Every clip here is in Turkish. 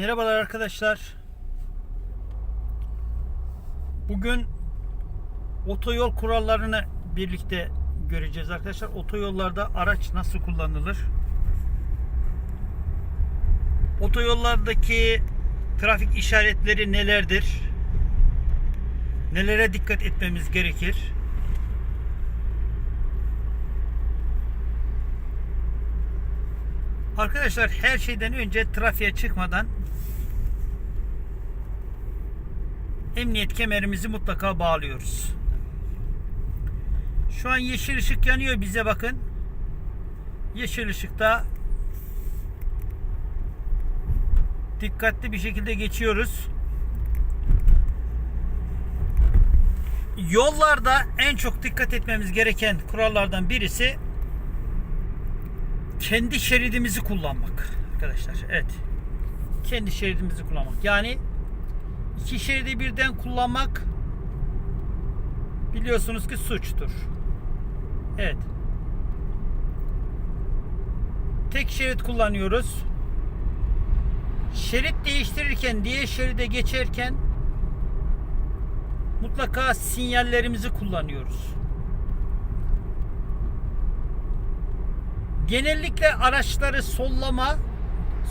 Merhabalar arkadaşlar. Bugün otoyol kurallarını birlikte göreceğiz arkadaşlar. Otoyollarda araç nasıl kullanılır? Otoyollardaki trafik işaretleri nelerdir? Nelere dikkat etmemiz gerekir? Arkadaşlar her şeyden önce trafiğe çıkmadan emniyet kemerimizi mutlaka bağlıyoruz. Şu an yeşil ışık yanıyor bize bakın. Yeşil ışıkta dikkatli bir şekilde geçiyoruz. Yollarda en çok dikkat etmemiz gereken kurallardan birisi kendi şeridimizi kullanmak arkadaşlar. Evet. Kendi şeridimizi kullanmak. Yani iki şeridi birden kullanmak biliyorsunuz ki suçtur. Evet. Tek şerit kullanıyoruz. Şerit değiştirirken, diğer şeride geçerken mutlaka sinyallerimizi kullanıyoruz. Genellikle araçları sollama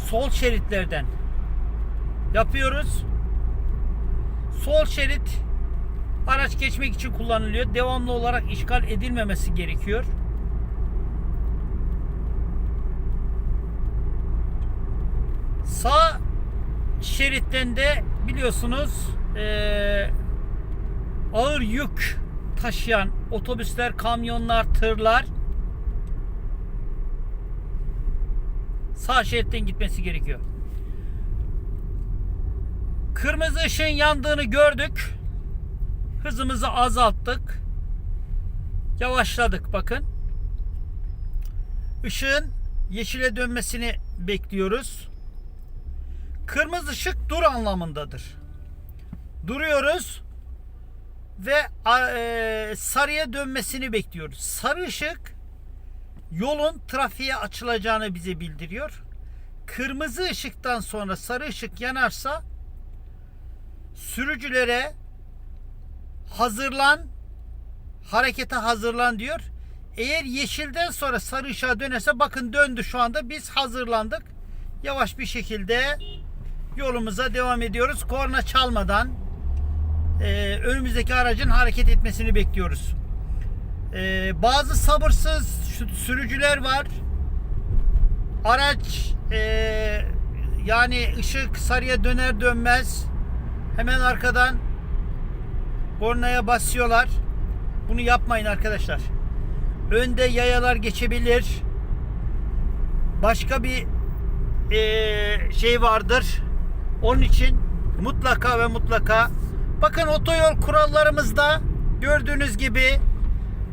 sol şeritlerden yapıyoruz. Sol şerit araç geçmek için kullanılıyor. Devamlı olarak işgal edilmemesi gerekiyor. Sağ şeritten de biliyorsunuz eee, ağır yük taşıyan otobüsler, kamyonlar, tırlar sağ şeritten gitmesi gerekiyor. Kırmızı ışığın yandığını gördük. Hızımızı azalttık. Yavaşladık bakın. Işığın yeşile dönmesini bekliyoruz. Kırmızı ışık dur anlamındadır. Duruyoruz ve e, sarıya dönmesini bekliyoruz. Sarı ışık yolun trafiğe açılacağını bize bildiriyor. Kırmızı ışıktan sonra sarı ışık yanarsa sürücülere hazırlan harekete hazırlan diyor. Eğer yeşilden sonra sarı ışığa dönerse bakın döndü şu anda biz hazırlandık. Yavaş bir şekilde yolumuza devam ediyoruz. Korna çalmadan e, önümüzdeki aracın hareket etmesini bekliyoruz. E, bazı sabırsız sürücüler var. Araç e, yani ışık sarıya döner dönmez hemen arkadan kornaya basıyorlar. Bunu yapmayın arkadaşlar. Önde yayalar geçebilir. Başka bir e, şey vardır. Onun için mutlaka ve mutlaka bakın otoyol kurallarımızda gördüğünüz gibi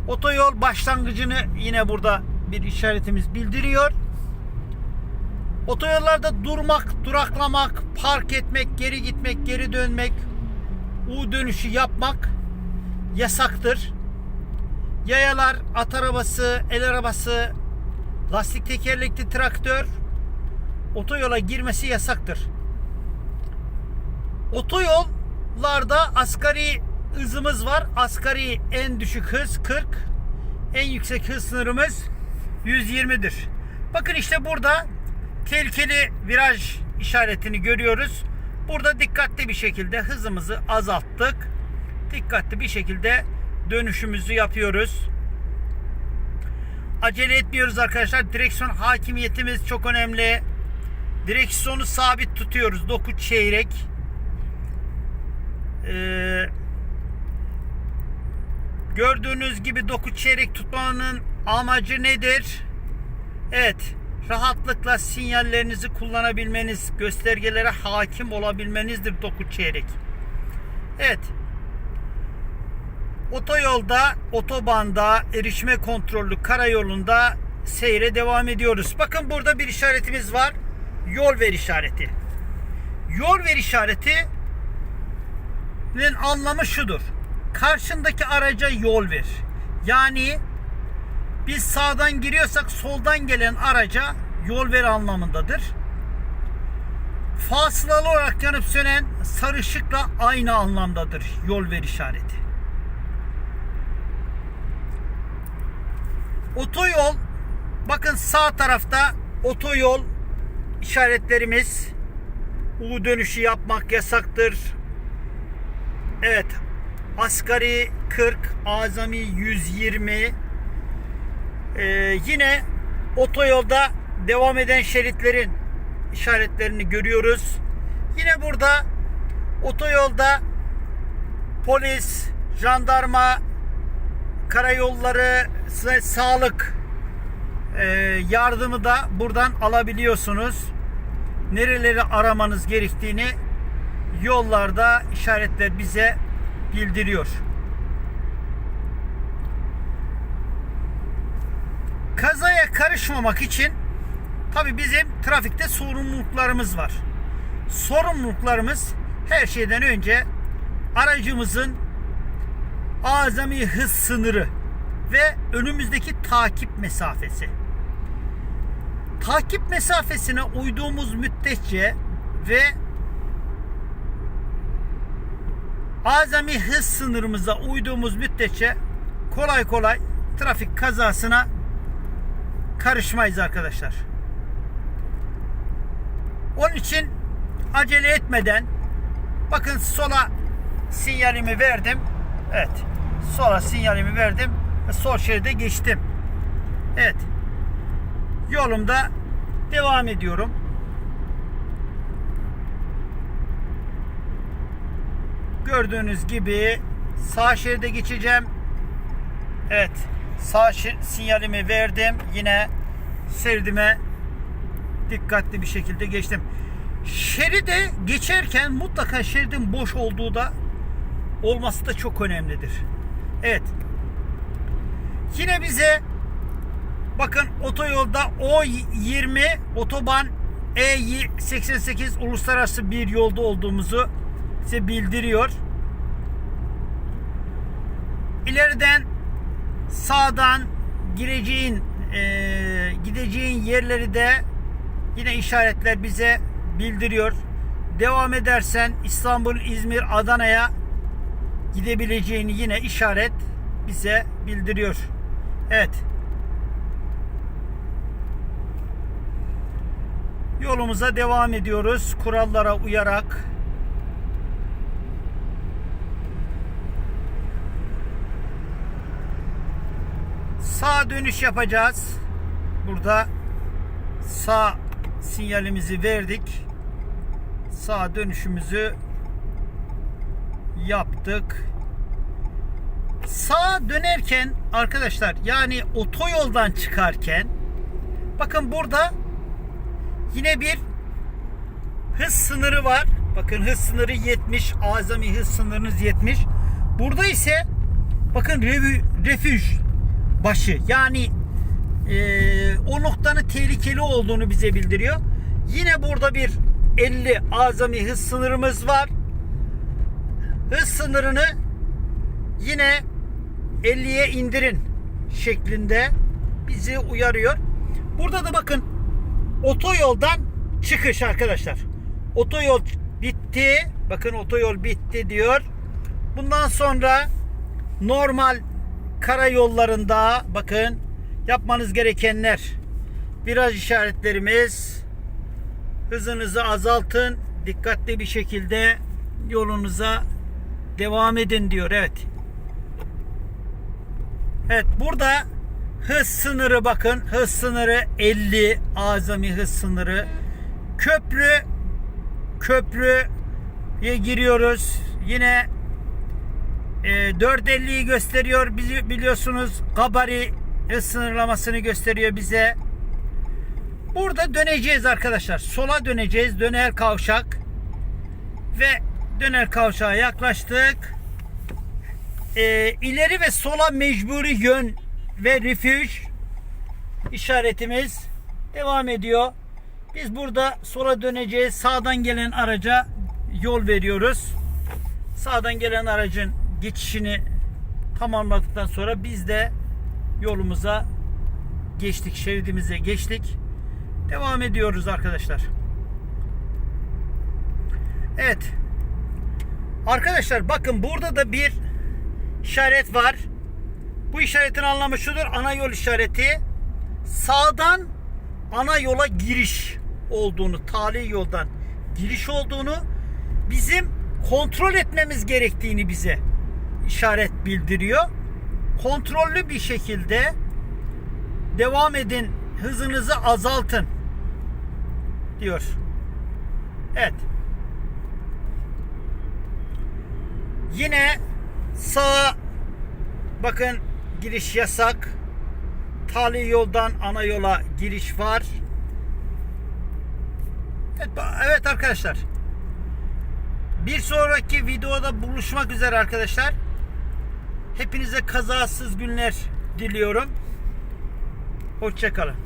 Otoyol başlangıcını yine burada bir işaretimiz bildiriyor. Otoyollarda durmak, duraklamak, park etmek, geri gitmek, geri dönmek, U dönüşü yapmak yasaktır. Yayalar, at arabası, el arabası, lastik tekerlekli traktör otoyola girmesi yasaktır. Otoyollarda asgari hızımız var. Asgari en düşük hız 40. En yüksek hız sınırımız 120'dir. Bakın işte burada tehlikeli viraj işaretini görüyoruz. Burada dikkatli bir şekilde hızımızı azalttık. Dikkatli bir şekilde dönüşümüzü yapıyoruz. Acele etmiyoruz arkadaşlar. Direksiyon hakimiyetimiz çok önemli. Direksiyonu sabit tutuyoruz. 9 çeyrek. Ee, Gördüğünüz gibi 9 çeyrek tutmanın amacı nedir? Evet, rahatlıkla sinyallerinizi kullanabilmeniz, göstergelere hakim olabilmenizdir 9 çeyrek. Evet. Otoyolda, otobanda, erişime kontrollü karayolunda seyre devam ediyoruz. Bakın burada bir işaretimiz var. Yol ver işareti. Yol ver işareti anlamı şudur karşındaki araca yol ver. Yani biz sağdan giriyorsak soldan gelen araca yol ver anlamındadır. fasılalı olarak yanıp sönen sarı ışıkla aynı anlamdadır yol ver işareti. Otoyol bakın sağ tarafta otoyol işaretlerimiz U dönüşü yapmak yasaktır. Evet. Asgari 40, azami 120. Ee, yine otoyolda devam eden şeritlerin işaretlerini görüyoruz. Yine burada otoyolda polis, jandarma, karayolları, sa- sağlık e, yardımı da buradan alabiliyorsunuz. Nereleri aramanız gerektiğini yollarda işaretler bize bildiriyor. Kazaya karışmamak için tabi bizim trafikte sorumluluklarımız var. Sorumluluklarımız her şeyden önce aracımızın azami hız sınırı ve önümüzdeki takip mesafesi. Takip mesafesine uyduğumuz müddetçe ve azami hız sınırımıza uyduğumuz müddetçe kolay kolay trafik kazasına karışmayız arkadaşlar. Onun için acele etmeden bakın sola sinyalimi verdim. Evet. Sola sinyalimi verdim ve sol şeride geçtim. Evet. Yolumda devam ediyorum. Gördüğünüz gibi sağ şeride geçeceğim. Evet. Sağ sinyalimi verdim. Yine şeridime dikkatli bir şekilde geçtim. Şeride geçerken mutlaka şeridin boş olduğu da olması da çok önemlidir. Evet. Yine bize bakın otoyolda O20 otoban E88 uluslararası bir yolda olduğumuzu size bildiriyor. İleriden sağdan gireceğin e, gideceğin yerleri de yine işaretler bize bildiriyor. Devam edersen İstanbul, İzmir, Adana'ya gidebileceğini yine işaret bize bildiriyor. Evet. Yolumuza devam ediyoruz. Kurallara uyarak. Sağ dönüş yapacağız. Burada sağ sinyalimizi verdik. Sağ dönüşümüzü yaptık. Sağa dönerken arkadaşlar yani otoyoldan çıkarken bakın burada yine bir hız sınırı var. Bakın hız sınırı 70. Azami hız sınırınız 70. Burada ise bakın refüj başı yani e, o noktanın tehlikeli olduğunu bize bildiriyor. Yine burada bir 50 azami hız sınırımız var. Hız sınırını yine 50'ye indirin şeklinde bizi uyarıyor. Burada da bakın otoyoldan çıkış arkadaşlar. Otoyol bitti. Bakın otoyol bitti diyor. Bundan sonra normal karayollarında bakın yapmanız gerekenler. Viraj işaretlerimiz hızınızı azaltın dikkatli bir şekilde yolunuza devam edin diyor evet. Evet burada hız sınırı bakın hız sınırı 50 azami hız sınırı. Köprü köprüye giriyoruz. Yine e, 4.50'yi gösteriyor Bili- biliyorsunuz gabari hız sınırlamasını gösteriyor bize. Burada döneceğiz arkadaşlar sola döneceğiz döner kavşak. Ve döner kavşağa yaklaştık. E, ileri ve sola mecburi yön ve refüj işaretimiz devam ediyor. Biz burada sola döneceğiz sağdan gelen araca yol veriyoruz. Sağdan gelen aracın geçişini tamamladıktan sonra biz de yolumuza geçtik, şeridimize geçtik. Devam ediyoruz arkadaşlar. Evet. Arkadaşlar bakın burada da bir işaret var. Bu işaretin anlamı şudur. Ana yol işareti. Sağdan ana yola giriş olduğunu, tali yoldan giriş olduğunu bizim kontrol etmemiz gerektiğini bize işaret bildiriyor. Kontrollü bir şekilde devam edin, hızınızı azaltın diyor. Evet. Yine sağ bakın giriş yasak. Tali yoldan ana yola giriş var. Evet, evet arkadaşlar. Bir sonraki videoda buluşmak üzere arkadaşlar. Hepinize kazasız günler diliyorum. Hoşçakalın.